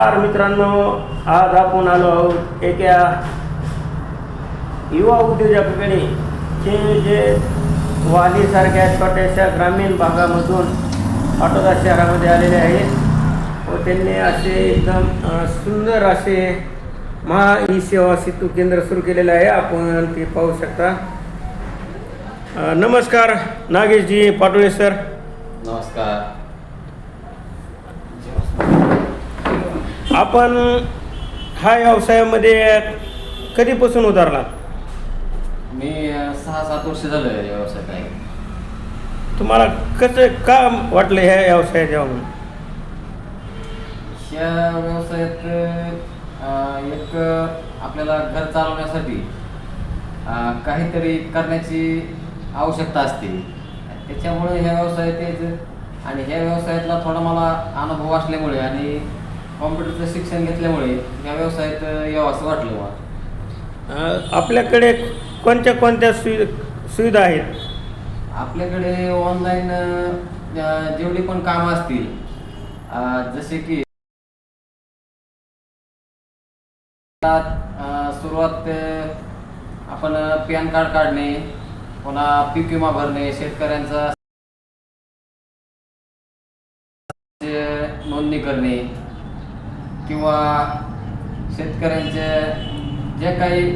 नमस्कार मित्रांनो आज आपण आलो आहोत एका युवा उद्योजकाकडे जे जे वालीसारख्या छोट्याशा ग्रामीण भागामधून पाटोदा शहरामध्ये आलेले आहेत व त्यांनी असे एकदम सुंदर असे महा ई सेवा सेतू केंद्र सुरू केलेलं आहे. आपण ते पाहू शकता. नमस्कार नागेशजी पाटोळे सर. नमस्कार. आपण हा व्यवसायामध्ये कधीपासून उतरला मी सहा सात वर्ष झालं या व्यवसायात आहे तुम्हाला कसं का वाटलं ह्या व्यवसायात यावं म्हणून? या व्यवसायात अ, एक आपल्याला घर चालवण्यासाठी अ, काहीतरी करण्याची आवश्यकता असते. त्याच्यामुळे ह्या व्यवसायात यायचं. आणि ह्या व्यवसायातला थोडा मला अनुभव असल्यामुळे आणि कॉम्प्युटरचं शिक्षण घेतल्यामुळे ह्या व्यवसायात यावं असं वाटलं मला. अं, आपल्याकडे कोणत्या कोणत्या सुवि सुविधा आहेत? आपल्याकडे ऑनलाईन जेवढी पण कामं असतील अ, जसे की अ, सुरुवात अ, आपण पॅन कार्ड काढणे पुन्हा पीक विमा भरणे शेतकऱ्यांचा जे नोंदणी करणे किंवा शेतकऱ्यांचे जे काही